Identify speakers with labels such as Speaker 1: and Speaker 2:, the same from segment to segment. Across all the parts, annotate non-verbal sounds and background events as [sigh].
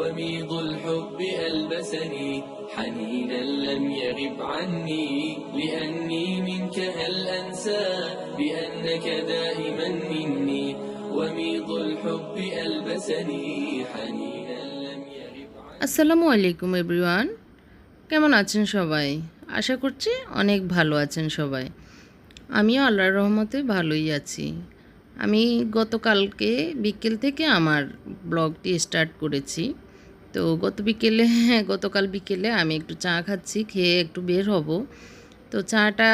Speaker 1: وميض الحب ألبسني حنينا لم يغب عني لأني منك هل أنسى بأنك دائما مني وميض الحب ألبسني حنينا لم يغب عني
Speaker 2: আসসালামু আলাইকুম এভরিওয়ান কেমন আছেন সবাই আশা করছি অনেক ভালো আছেন সবাই আমিও আল্লাহর রহমতে ভালোই আছি আমি গতকালকে বিকেল থেকে আমার ব্লগটি স্টার্ট করেছি তো গত বিকেলে হ্যাঁ [laughs] গতকাল বিকেলে আমি একটু চা খাচ্ছি, খেয়ে একটু বের হব। তো চাটা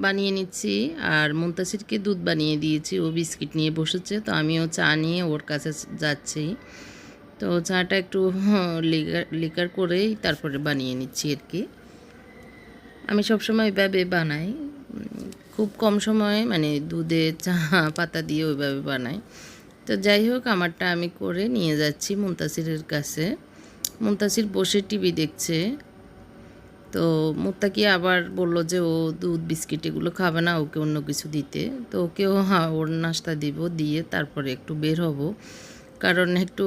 Speaker 2: বানিয়ে নিচ্ছি আর মুন্তাসিরকে দুধ বানিয়ে দিয়েছি, ও বিস্কিট নিয়ে বসেছে, তো আমিও চা নিয়ে ওর কাছে যাচ্ছি। তো চাটা একটু [laughs] লিকার লিকার করেই তারপরে বানিয়ে নিচ্ছি আর কি। আমি সবসময় এভাবে বানাই খুব কম সময়ে মানে দুধে চা, পাতা দিয়ে ওইভাবে বানাই। তো যাই হোক, আমারটা আমি করে নিয়ে যাচ্ছি মুন্তাসিরের কাছে। মুন্তাসির বসে টিভি দেখছে। তো মুত্তাকি আবার বলল যে, ও দুধ, বিস্কিট এগুলো খাবে না, ওকে অন্য কিছু দিতে। তো ওকেও হ্যাঁ ওর নাস্তা দিব, দিয়ে তারপরে একটু বের হব। কারণ একটু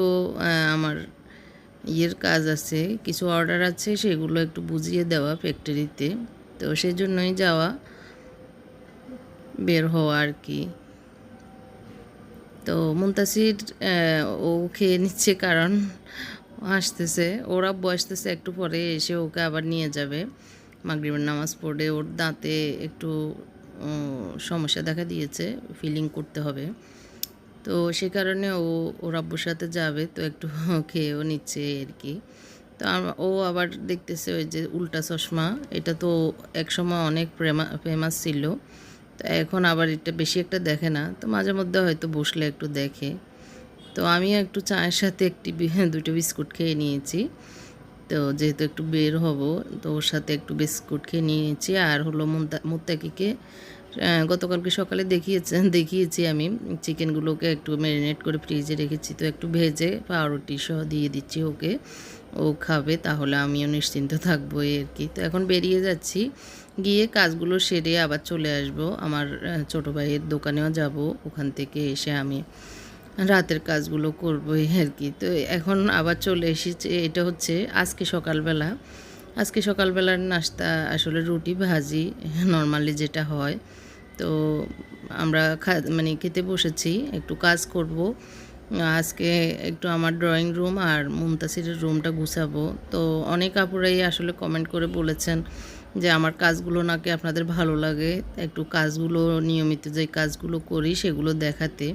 Speaker 2: আমার ইয়ের কাজ আছে, কিছু অর্ডার আছে, সেগুলো একটু বুঝিয়ে দেওয়া ফ্যাক্টরিতে তো। সেই জন্যই যাওয়া, বের হওয়া আর কি। তো মুন্তাসির ও খেয়ে নিচ্ছে কারণ হাসতেছে ওরা বসতেছে একটু পরে, এসে ওকে আবার নিয়ে যাবে। মাগরিবের নামাজ পড়ে ওর দাঁতে একটু সমস্যা দেখা দিয়েছে ফিলিং করতে হবে। তো সে কারণে ও, ওর আব্বুর সাথে যাবে, তো একটু খেয়েও নিচ্ছে আর কি। তো ও আবার দেখতেছে ওই যে উল্টা চশমা, এটা তো একসময় অনেক ফেমাস ছিল। তো এখন আবার এটা বেশি একটা দেখে না, তো মাঝে মধ্যে হয়তো বসলে একটু দেখে। তো আমিও একটু চায়ের সাথে একটি [laughs] দুটো বিস্কুট খেয়ে নিয়েছি। তো যেহেতু একটু বের হব, তো ওর সাথে একটু বিস্কুট খেয়ে নিয়েছি। আর হলো মুত্তাকিকে গতকালকে সকালে দেখিয়েছে, [laughs] দেখিয়েছি আমি। চিকেনগুলোকে একটু ম্যারিনেট করে ফ্রিজে রেখেছি, তো একটু ভেজে পাউরুটি সহ দিয়ে দিচ্ছি ওকে। ও খাবে, তাহলে আমিও নিশ্চিন্ত থাকব আর কি। তো এখন বেরিয়ে যাচ্ছি। গিয়ে কাজগুলো সেরে আবার চলে আসব। আমার ছোটো ভাইয়ের দোকানেও যাব। ওখান থেকে এসে আমি রাতের কাজগুলো করব আর কি। তো এখন আবার চলে এসেছে। এটা হচ্ছে আজকে সকালবেলা। আজকে সকালবেলার নাস্তা, আসলে রুটি, ভাজি, নর্মালি যেটা হয়। তো আমরা মানে খেতে বসেছি। একটু কাজ করব। আজকে একটু আমার ড্রয়িং রুম আর মুমতাসিরের রুমটা গুছাবো। তো অনেক আপুরাই আসলে কমেন্ট করে বলেছেন যে, আমার কাজগুলো নাকি আপনাদের ভালো লাগে। একটু কাজগুলো, নিয়মিত যে কাজগুলো করি সেগুলো দেখাতে।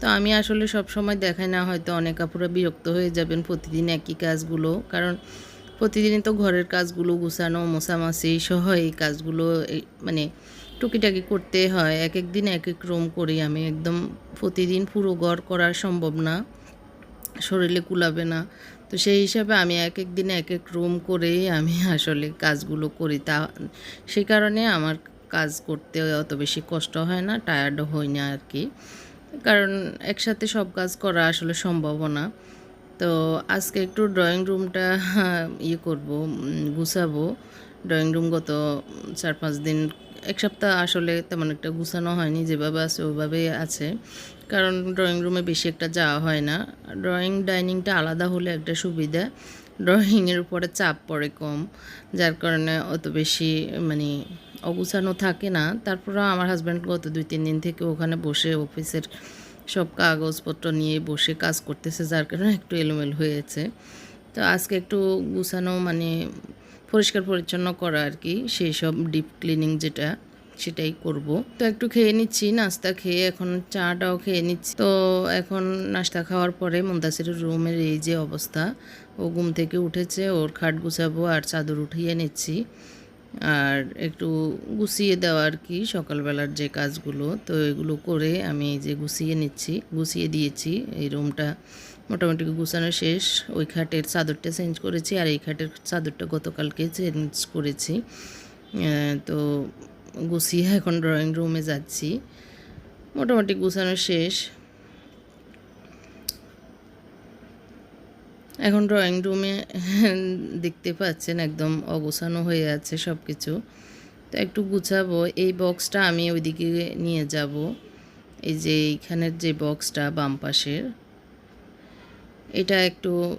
Speaker 2: তো আমি আসলে সব সময় দেখাই না, হয়তো অনেক আপুরা বিরক্ত হয়ে যাবেন প্রতিদিন একই কাজগুলো। কারণ প্রতিদিনই তো ঘরের কাজগুলো গুছানো, মোছামাছি সহ এই কাজগুলো মানে টুকিটাকি করতে হয় এক এক দিন এক এক রুম করি আমি। একদম প্রতিদিন পুরো ঘর করা সম্ভব না, শরীরে কুলাবে না। তো সেই হিসাবে আমি এক এক দিনে এক এক রুম করেই আমি আসলে কাজগুলো করি। তা সেই কারণে আমার কাজ করতে অত বেশি কষ্ট হয় না টায়ার্ডও হই না আর কি। কারণ একসাথে সব কাজ করা আসলে সম্ভব না। তো আজকে একটু ড্রয়িং রুমটা ইয়ে করব গুছাবো। ড্রয়িং রুম গত চার পাঁচ দিন এক সপ্তাহ আসলে তেমন একটা গুছানো হয়নি, যেভাবে আছে ওভাবেই আছে। কারণ ড্রয়িং রুমে বেশি একটা যাওয়া হয় না। ড্রয়িং ডাইনিংটা আলাদা হলে একটা সুবিধা। ড্রয়িংয়ের উপরে চাপ পড়ে কম, যার কারণে অত বেশি মানে অগুছানো থাকে না। তারপরেও আমার হাজব্যান্ড গত দুই, তিন দিন থেকে ওখানে বসে অফিসের সব কাগজপত্র নিয়ে বসে কাজ করতেছে, যার কারণে একটু এলোমেলো হয়েছে। তো আজকে একটু গুছানো মানে পরিষ্কার পরিচ্ছন্ন করা আর কি, সেই সব ডিপ ক্লিনিং যেটা, সেটাই করব। তো একটু খেয়ে নিচ্ছি, নাস্তা খেয়ে এখন চাটাও খেয়ে নিচ্ছি। তো এখন নাস্তা খাওয়ার পরে মুন্তাসিরের রুমের এই যে অবস্থা, ও ঘুম থেকে উঠেছে, ওর খাট গুছাবো আর চাদর উঠিয়ে নিচ্ছি। আর একটু গুছিয়ে দেওয়া আর কি সকালবেলার যে কাজগুলো, তো এগুলো করে আমি যে গুছিয়ে নিচ্ছি, গুছিয়ে দিয়েছি এই রুমটা। মোটামুটি গুছানো শেষ। ওই খাটের চাদরটা চেঞ্জ করেছি আর এই খাটের চাদরটা গতকালকে চেঞ্জ করেছি। তো গুছিয়ে এখন ড্রয়িং রুমে যাচ্ছি। মোটামুটি গুছানো শেষ। এখন ড্রয়িং রুমে [laughs] দেখতে পাচ্ছেন একদম অগোছানো হয়ে আছে সব কিছু তো একটু গুছাবো। এই বক্সটা আমি ওইদিকে নিয়ে যাব। এই যে এইখানের যে বক্সটা বাম পাশের। এটা একটু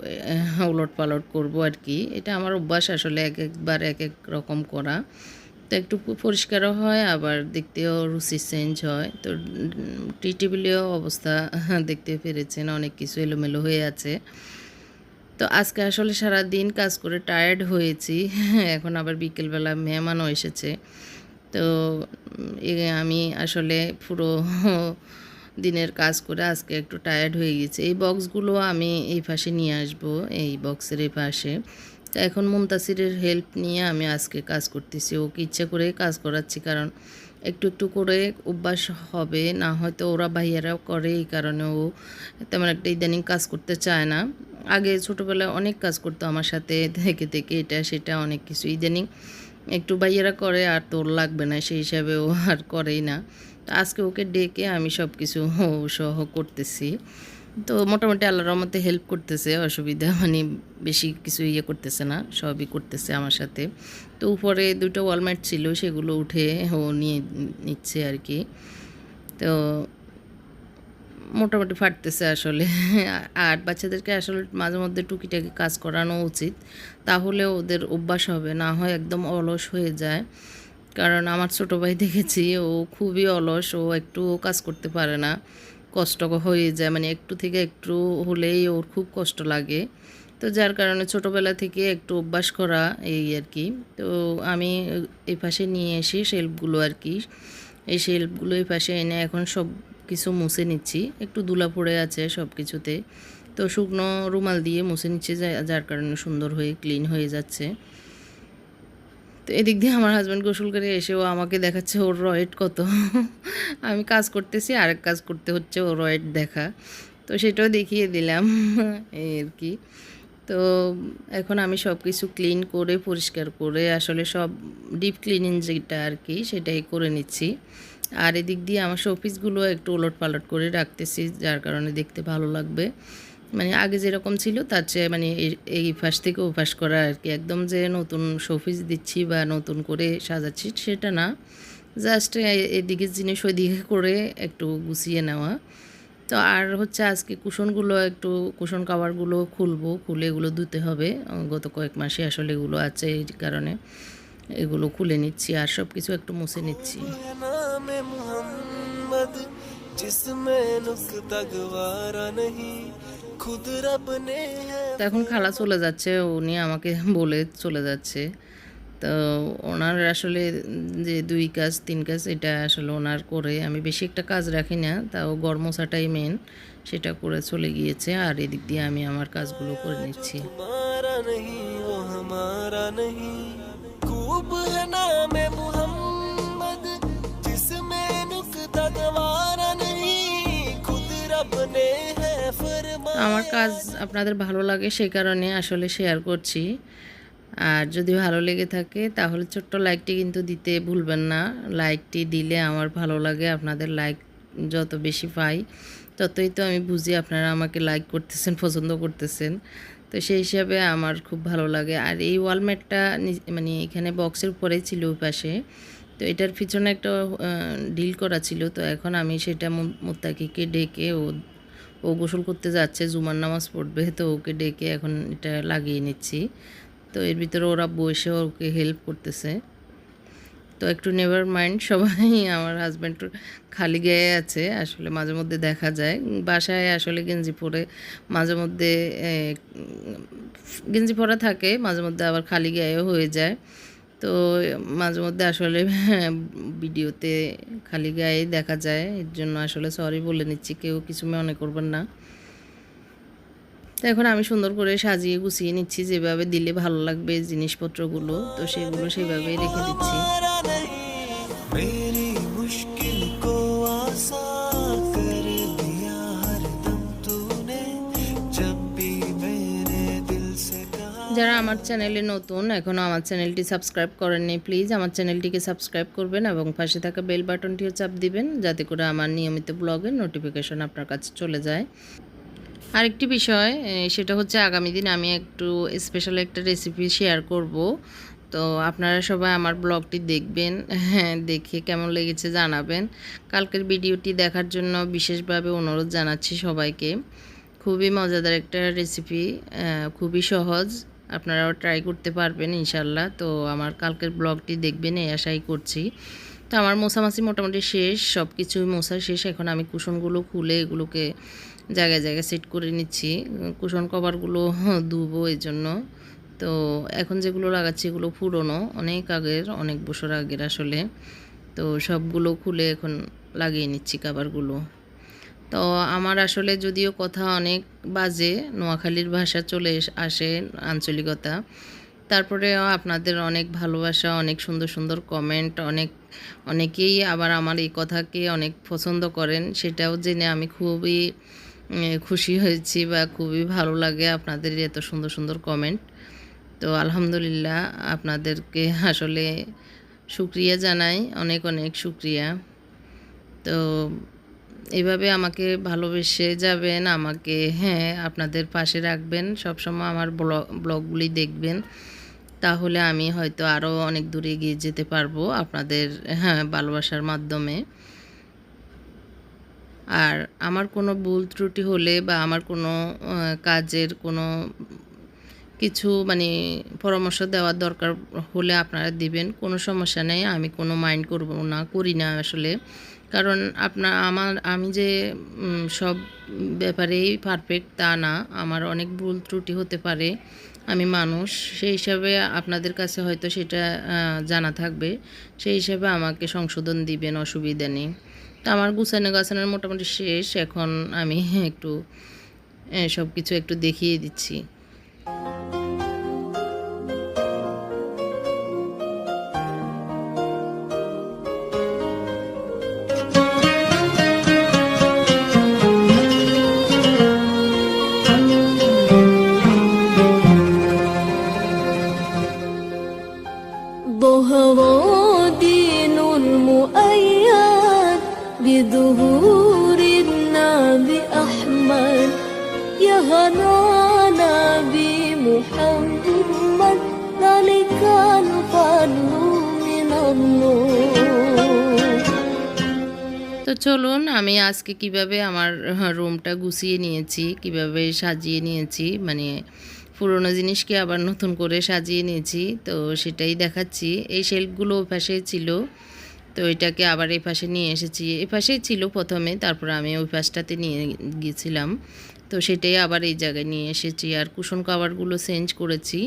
Speaker 2: উলট পালট করব আর কি। এটা আমার অভ্যাস আসলে এক একবার এক এক রকম করা। তো একটু পরিষ্কারও হয়, আবার দেখতেও রুচি চেঞ্জ হয়। তো টি টেবিলেও অবস্থা [laughs] দেখতে পেরেছেন, অনেক কিছু এলোমেলো হয়ে আছে। তো আজকে আসলে সারা দিন কাজ করে টায়ার্ড হয়েছি। [laughs] এখন আবার বিকেলবেলা মেহমানও এসেছে। তো আমি আসলে পুরো [laughs] দিনের কাজ করে আজকে একটু টায়ার্ড হয়ে গেছে। এই বক্সগুলো আমি এই পাশে নিয়ে আসব, এই বক্সের এই পাশে। তো এখন মুমতাসিরের হেল্প নিয়ে আমি আজকে কাজ করতেছি। ওকে ইচ্ছে করে কাজ করাচ্ছি, কারণ একটু একটু করে অভ্যাস হবে। না হয়তো ওরা ভাইয়ারাও করে, এই কারণে ও তেমন একটা ইদানিং কাজ করতে চায় না। আগে ছোটোবেলায় অনেক কাজ করতো আমার সাথে থেকে থেকে এটা সেটা অনেক কিছু। ইদানিং একটু ভাইয়ারা করে আর তোর লাগবে না, সেই হিসাবে ও আর করেই না। আজকে ওকে ডেকে আমি সব কিছু [laughs] সহ করতেছি। তো মোটামুটি আল্লাহর রহমতে হেল্প করতেছে, অসুবিধা মানে বেশি কিছু ইয়ে করতেছে না, সবই করতেছে আমার সাথে। তো উপরে দুটো ওয়ালমেট ছিল, সেগুলো উঠে ও নিয়ে নিচ্ছে আর কি তো মোটামুটি ফাটতেছে আসলে। [laughs] আর বাচ্চাদেরকে আসলে মাঝে মধ্যে টুকিটাকি কাজ করানো উচিত, তাহলে ওদের অভ্যাস হবে, না হয় একদম অলস হয়ে যায়। কারণ আমার ছোটো ভাই দেখেছি, ও খুবই অলস, ও একটু কাজ করতে পারে না। কষ্ট হয়ে যায় মানে একটু থেকে একটু হলেই ওর খুব কষ্ট লাগে। তো যার কারণে ছোটোবেলা থেকে একটু অভ্যাস করা এই আর কি। তো আমি এই পাশে নিয়ে এসে শেল্ফগুলো আর কি, এই শেল্ফগুলো এই পাশে এনে এখন সব কিছু মুছে নিচ্ছি। একটু ধুলা পড়ে আছে সব কিছুতে। তো শুকনো রুমাল দিয়ে মুছে নিচ্ছে যার কারণে সুন্দর হয়ে, ক্লিন হয়ে যাচ্ছে। এদিক দিয়ে আমার হাজব্যান্ড গোসল করে এসেও আমাকে দেখাচ্ছে ওর রয়েট কত। আমি কাজ করতেছি, আরেক কাজ করতে হচ্ছে ওর রয়েট দেখা। তো সেটাও দেখিয়ে দিলাম, এই আর কি। তো এখন আমি সব কিছু ক্লিন করে, পরিষ্কার করে, আসলে সব ডিপ ক্লিনিং যেটা আর কি, সেটাই করে নিচ্ছি। আর এদিক দিয়ে আমার শোপিসগুলো একটু ওলট পালট করে রাখতেছি, যার কারণে দেখতে ভালো লাগবে। মানে আগে যেরকম ছিল তার চেয়ে মানে এই- এই ফাঁস থেকে ও ফাঁস করা আর কি একদম যে নতুন শোপিস দিচ্ছি বা নতুন করে সাজাচ্ছি সেটা না জাস্ট এদিকে জিনিস ওইদিকে করে একটু গুছিয়ে নেওয়া তো আর হচ্ছে আজকে কুশনগুলো একটু কুশন কাভারগুলো খুলবো খুলে এগুলো ধুতে হবে আহ, গত কয়েক মাসে আসলে এগুলো আছে এই কারণে এগুলো খুলে নিচ্ছি আর সব কিছু একটু মুছে নিচ্ছি
Speaker 3: है नाम मोहम्मद जिसमें नुक्ता गवारा नहीं खुद रब ने है
Speaker 2: তো এখন খালা চলে যাচ্ছে উনি আমাকে বলে চলে যাচ্ছে। তো ওনার আসলে যে দুই কাজ তিন কাজ এটা আসলে ওনার করে। আমি বেশি একটা কাজ রাখি না তাও গরমসাটাই মেন সেটা করে চলে গিয়েছে। আর এদিক দিয়ে আমি আমার কাজগুলো করে নিচ্ছি। আমার কাজ আপনাদের ভালো লাগে সেই কারণে আসলে শেয়ার করছি। আর যদি ভালো লেগে থাকে, তাহলে ছোট্ট লাইকটি কিন্তু দিতে ভুলবেন না। লাইকটি দিলে আমার ভালো লাগে, আপনাদের লাইক যত বেশি পাই, ততই তো আমি বুঝি আপনারা আমাকে লাইক করতেছেন, পছন্দ করতেছেন। তো সেই হিসাবে আমার খুব ভালো লাগে। আর এই ওয়ালমেটটা মানে এখানে বক্সের উপরেই ছিল পাশে। তো এটার পিছনে একটা ডিল করা ছিল। তো এখন আমি সেটা মুত্তাকিকে ডেকে ও ও গোসল করতে যাচ্ছে, জুমার নামাজ পড়বে, তো ওকে ডেকে এখন এটা লাগিয়ে নিচ্ছি। তো এর ভিতরে ওরা বসে ওকে হেল্প করতেছে। তো একটু নেভার মাইন্ড সবাই আমার হাজব্যান্ড খালি গায়ে আছে, আসলে মাঝে মধ্যে দেখা যায়। বাসায় আসলে গেঞ্জি পরে মাঝে মধ্যে গেঞ্জি পরা থাকে, মাঝে মধ্যে আবার খালি গায়েও হয়ে যায়। তো মাঝে মধ্যে আসলে [laughs] ভিডিওতে খালি গায়ে দেখা যায়, এর জন্য আসলে সরি বলে নিচ্ছি, কেউ কিছু মনে করবেন না। তো এখন আমি সুন্দর করে সাজিয়ে গুছিয়ে নিচ্ছি, যেভাবে দিলে ভালো লাগবে জিনিসপত্রগুলো, তো সেগুলো সেভাবেই রেখে দিচ্ছি। আমার চ্যানেলে নতুন এখনও আমার চ্যানেলটি সাবস্ক্রাইব করেননি, প্লিজ আমার চ্যানেলটিকে সাবস্ক্রাইব করবেন এবং পাশে থাকা বেল বাটনটিও চাপ দিবেন, যাতে করে আমার নিয়মিত ব্লগের নোটিফিকেশন আপনার কাছে চলে যায়। আরেকটি বিষয় সেটা হচ্ছে আগামী দিন আমি একটু স্পেশাল একটা রেসিপি শেয়ার করব। তো আপনারা সবাই আমার ব্লগটি দেখবেন হ্যাঁ দেখে কেমন লেগেছে জানাবেন। কালকের ভিডিওটি দেখার জন্য বিশেষভাবে অনুরোধ জানাচ্ছি সবাইকে। খুবই মজাদার একটা রেসিপি খুবই সহজ। আপনারাও ট্রাই করতে পারবেন, ইনশাল্লাহ। তো আমার কালকের ব্লগটি দেখবেন, এই আশাই করছি। তো আমার মোছামাছি মোটামুটি শেষ সব কিছুই মোছা শেষ। এখন আমি কুশনগুলো খুলে এগুলোকে জায়গায় জায়গায় সেট করে নিচ্ছি। কুশন কভারগুলো [laughs] ধুবো এই জন্য তো এখন যেগুলো লাগাচ্ছি এগুলো পুরনো, অনেক আগের, অনেক বছর আগের আসলে। তো সবগুলো খুলে এখন লাগিয়ে নিচ্ছি কাভারগুলো তো আমার আসলে যদিও কথা অনেক বাজে, নোয়াখালীর ভাষা চলে আসে আঞ্চলিকতা। তারপরেও আপনাদের অনেক ভালোবাসা, অনেক সুন্দর সুন্দর কমেন্ট অনেক, অনেকেই আবার আমার এই কথাকে অনেক পছন্দ করেন, সেটাও জেনে আমি খুবই খুশি হয়েছি বা খুবই ভালো লাগে আপনাদের এত সুন্দর সুন্দর কমেন্ট তো আলহামদুলিল্লাহ আপনাদেরকে আসলে শুক্রিয়া জানাই, অনেক অনেক শুক্রিয়া। তো এইভাবে আমাকে ভালোবেসে যাবেন, আমাকে হ্যাঁ আপনাদের পাশে রাখবেন। সবসময় আমার ব্লগ ব্লগগুলি দেখবেন। তাহলে আমি হয়তো আরও অনেক দূরে এগিয়ে যেতে পারব আপনাদের হ্যাঁ ভালোবাসার মাধ্যমে। আর আমার কোনো ভুল ত্রুটি হলে বা আমার কোনো কাজের কোনো কিছু মানে পরামর্শ দেওয়ার দরকার হলে আপনারা দিবেন। কোনো সমস্যা নেই, আমি কোনো মাইন্ড করব না, করি না আসলে। কারণ আপনার আমার, আমি যে সব ব্যাপারেই পারফেক্ট তা না, আমার অনেক ভুল ত্রুটি হতে পারে, আমি মানুষ, সেই হিসাবে আপনাদের কাছে হয়তো সেটা জানা থাকবে। সেই হিসাবে আমাকে সংশোধন দিবেন, অসুবিধা নেই। তো আমার গুছানো গাছানোর মোটামুটি শেষ, এখন আমি [laughs] একটু সব কিছু একটু দেখিয়ে দিচ্ছি। আমি আজকে কীভাবে আমার রুমটা গুছিয়ে নিয়েছি, কীভাবে সাজিয়ে নিয়েছি মানে পুরোনো জিনিসকে আবার নতুন করে সাজিয়ে নিয়েছি, তো সেটাই দেখাচ্ছি। এই শেলফগুলো ও পাশে ছিল, তো এটাকে আবার এই পাশে নিয়ে এসেছি। এই পাশেই ছিল প্রথমে, তারপর আমি ওই পাশটাতে নিয়ে গিয়েছিলাম। তো সেটাই আবার এই জায়গায় নিয়ে এসেছি। আর কুশন কাভারগুলো চেঞ্জ করেছি।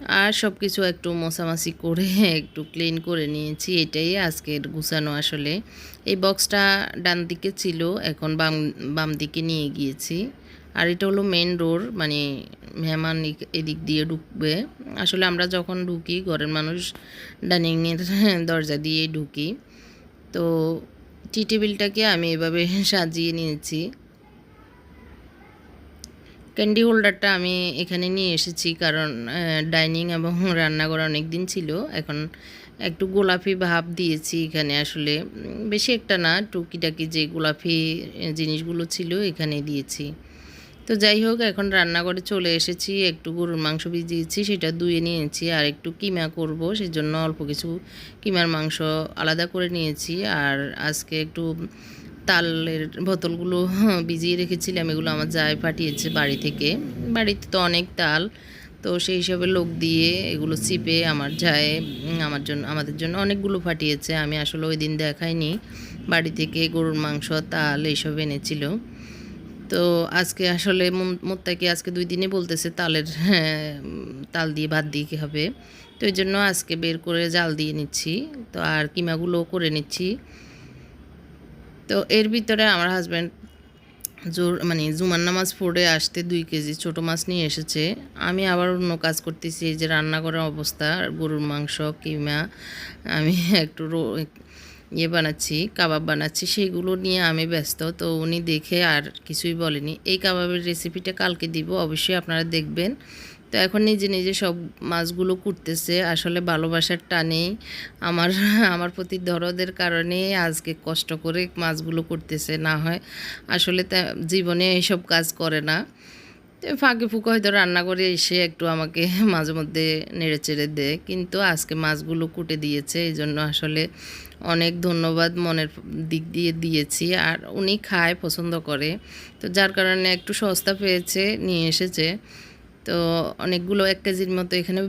Speaker 2: আর সব কিছু একটু মোছামাছি করে, একটু ক্লিন করে নিয়েছি, এটাই আজকের গুছানো আসলে। এই বক্সটা ডান দিকে ছিল, এখন বাম বাম দিকে নিয়ে গিয়েছি। আর এটা হলো মেন ডোর মানে মেহমান এদিক দিয়ে ঢুকবে। আসলে আমরা যখন ঢুকি, ঘরের মানুষ ডাইনিংয়ের [laughs] দরজা দিয়ে ঢুকি। তো টি টেবিলটাকে আমি এভাবে [laughs] সাজিয়ে নিয়েছি। ক্যান্ডি হোল্ডারটা আমি এখানে নিয়ে এসেছি কারণ ডাইনিং এবং রান্নাঘর অনেক দিন ছিল। এখন একটু গোলাপি ভাব দিয়েছি এখানে আসলে। বেশি একটা না, টুকিটাকি যে গোলাপি জিনিসগুলো ছিল এখানে দিয়েছি। তো যাই হোক, এখন রান্নাঘরে চলে এসেছি, একটু গরুর মাংস ভিজিয়েছি, সেটা ধুয়ে নিয়েছি, আর একটু কিমা করব, সেজন্য অল্প কিছু কিমার মাংস আলাদা করে নিয়েছি। আর আজকে একটু তালের বোতলগুলো ভিজিয়ে রেখেছিলাম। এগুলো আমার যায় পাঠিয়েছে বাড়ি থেকে। বাড়িতে তো অনেক তাল। তো সেই হিসাবে লোক দিয়ে এগুলো চিপে আমার যায় আমার জন্য আমাদের জন্য অনেকগুলো ফাটিয়েছে আমি আসলে ওই দিন দেখাইনি। বাড়ি থেকে গরুর মাংস তাল এইসব এনেছিল। তো আজকে আসলে মোত্তাকি আজকে দুই দিনে বলতেছে তালের হ্যাঁ, তাল দিয়ে ভাত দিয়ে কি হবে। তো এই জন্য আজকে বের করে জাল দিয়ে নিচ্ছি। তো আর কিমাগুলো করে নিচ্ছি। তো এর ভিতরে আমার হাজব্যান্ড জোর মানে জুমার নামাজ পড়ে আসতে দুই কেজি ছোটো মাছ নিয়ে এসেছে। আমি আবার অন্য কাজ করতেছি, এই যে রান্না করার অবস্থা, গরুর মাংস, কিমা, আমি একটু ইয়ে বানাচ্ছি, কাবাব বানাচ্ছি সেইগুলো নিয়ে আমি ব্যস্ত। তো উনি দেখে আর কিছুই বলেনি। এই কাবাবের রেসিপিটা কালকে দিব, অবশ্যই আপনারা দেখবেন। তো এখন নিজে নিজে সব মাছগুলো কুটতেছে। আসলে ভালোবাসার টানেই আমার আমার প্রতি দরদের কারণে আজকে কষ্ট করে মাছগুলো করতেছে না হয় আসলে জীবনে এইসব কাজ করে না। তো ফাঁকে ফুঁকে হয়তো রান্না করে এসে একটু আমাকে মাঝে মধ্যে নেড়ে চেড়ে দেয়, কিন্তু আজকে মাছগুলো কুটে দিয়েছে, এই জন্য আসলে অনেক ধন্যবাদ মনের দিক দিয়ে দিয়েছি। আর উনি খায়, পছন্দ করে, তো যার কারণে একটু সস্তা পেয়েছে, নিয়ে এসেছে। তো অনেকগুলো এক কেজির মতো এখানে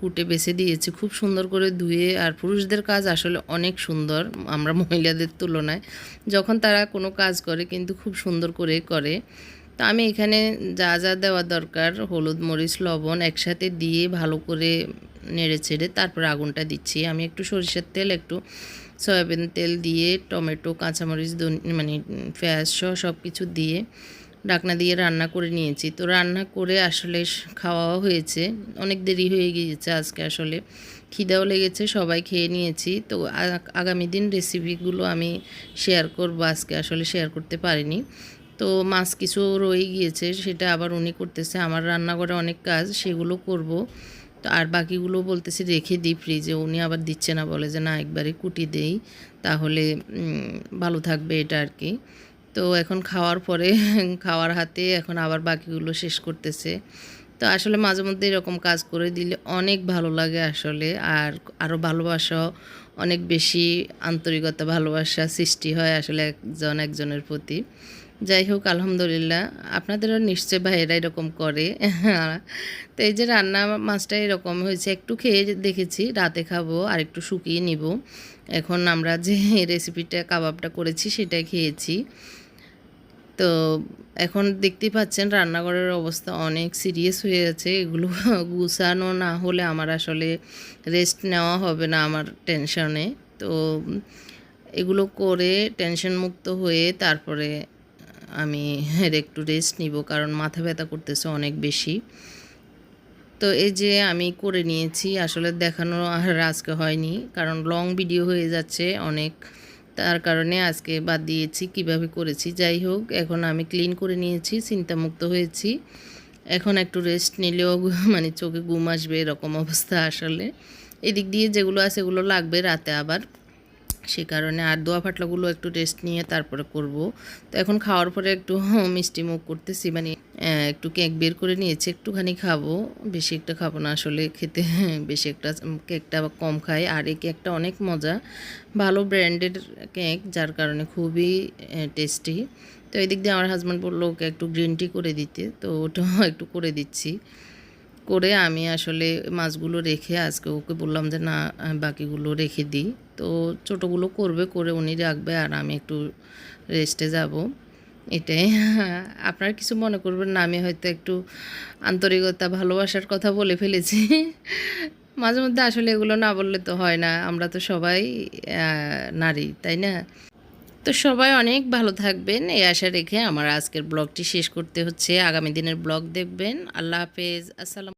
Speaker 2: কুটে বেছে দিয়েছি। খুব সুন্দর করে ধুয়ে, আর পুরুষদের কাজ আসলে অনেক সুন্দর, আমরা মহিলাদের তুলনায়। যখন তারা কোনো কাজ করে, কিন্তু খুব সুন্দর করে করে। তো আমি এখানে যা যা দেওয়া দরকার, হলুদ, মরিচ, লবণ একসাথে দিয়ে ভালো করে নেড়ে ছেড়ে তারপর আগুনটা দিচ্ছি। আমি একটু সরিষার তেল, একটু সয়াবিন তেল দিয়ে, টমেটো, কাঁচামরিচ মানে পেঁয়াজ সহ সব কিছু দিয়ে ডাকনা দিয়ে রান্না করে নিয়েছি। তো রান্না করে আসলে খাওয়াও হয়েছে। অনেক দেরি হয়ে গিয়েছে আজকে আসলে। খিদাও লেগেছে, সবাই খেয়ে নিয়েছি। তো আগামী দিন রেসিপিগুলো আমি শেয়ার করব। আজকে আসলে শেয়ার করতে পারিনি। তো মাছ কিছু রয়ে গিয়েছে, সেটা আবার উনি করতেছে। আমার রান্নাঘরে অনেক কাজ, সেগুলো করব। তো আর বাকিগুলো বলতেছে রেখে দিই ফ্রিজে উনি আবার দিচ্ছে না, বলে যে না একবারে কুটি দেই। তাহলে ভালো থাকবে এটা আর কি। তো এখন খাওয়ার পরে [laughs] খাওয়ার হাতে এখন আবার বাকিগুলো শেষ করতেছে। তো আসলে মাঝে মধ্যে এরকম কাজ করে দিলে অনেক ভালো লাগে আসলে। আর আরও ভালোবাসা অনেক বেশি আন্তরিকতা, ভালোবাসা সৃষ্টি হয় আসলে একজন একজনের প্রতি। যাই হোক, আলহামদুলিল্লাহ। আপনাদেরও নিশ্চয় ভাইয়েরা এরকম করে। তো এই যে রান্না মাছটা এরকম হয়েছে, একটু খেয়ে দেখেছি, রাতে খাব, আর একটু শুকিয়ে নিব। এখন আমরা যে [laughs] রেসিপিটা কাবাবটা করেছি সেটাই খেয়েছি। তো এখন দেখতেই পাচ্ছেন রান্নাঘরের অবস্থা অনেক সিরিয়াস হয়ে গেছে। এগুলো [laughs] গুছানো না হলে আমার আসলে রেস্ট নেওয়া হবে না আমার টেনশনে তো এগুলো করে টেনশন মুক্ত হয়ে তারপরে আমি একটু রেস্ট নিব কারণ মাথা ব্যথা করতেছে অনেক বেশি। তো এই যে আমি করে নিয়েছি, আসলে দেখানো আর আজকে হয়নি কারণ লং ভিডিও হয়ে যাচ্ছে অনেক। তার কারণে আজকে বাদ দিয়েছি, কীভাবে করেছি। যাই হোক, এখন আমি ক্লিন করে নিয়েছি চিন্তামুক্ত হয়েছি। এখন একটু রেস্ট নিলেও [laughs] মানে চোখে ঘুম আসবে এরকম অবস্থা আসলে। এদিক দিয়ে যেগুলো আছে, এগুলো লাগবে রাতে আবার। সে কারণে আর দোয়া ফাটলাগুলো একটু রেস্ট নিয়ে তারপরে করব। তো এখন খাওয়ার পরে একটু [laughs] মিষ্টি মুখ করতেছি মানে একটু কেক বের করে নিয়েছি, একটুখানি খাব। বেশি একটা খাব না, আসলে খেতে [laughs] বেশি একটা কেকটা কম খাই। আর এই কেকটা অনেক মজা, ভালো ব্র্যান্ডের কেক যার কারণে খুবই টেস্টি তো এদিক দিয়ে আমার হাজব্যান্ড বলল, ওকে একটু গ্রিন টি করে দিতে। তো ওটাও [laughs] একটু করে দিচ্ছি। করে আমি আসলে মাছগুলো রেখে আজকে ওকে বললাম যে, না বাকিগুলো রেখে দিই। তো ছোটোগুলো করবে, করে উনি রাখবে আর আমি একটু রেস্টে যাব। এটাই। [laughs] আপনারা কিছু মনে করবেন না, আমি হয়তো একটু আন্তরিকতা, ভালোবাসার কথা বলে ফেলেছি। [laughs] মাঝে মধ্যে আসলে এগুলো না বললে তো হয় না। আমরা তো সবাই নারী, তাই না? তো সবাই অনেক ভালো থাকবেন। এই আশা রেখে আমার আজকের ব্লগটি শেষ করতে হচ্ছে। আগামী দিনের ব্লগ দেখবেন। আল্লাহ হাফেজ। আসসালাম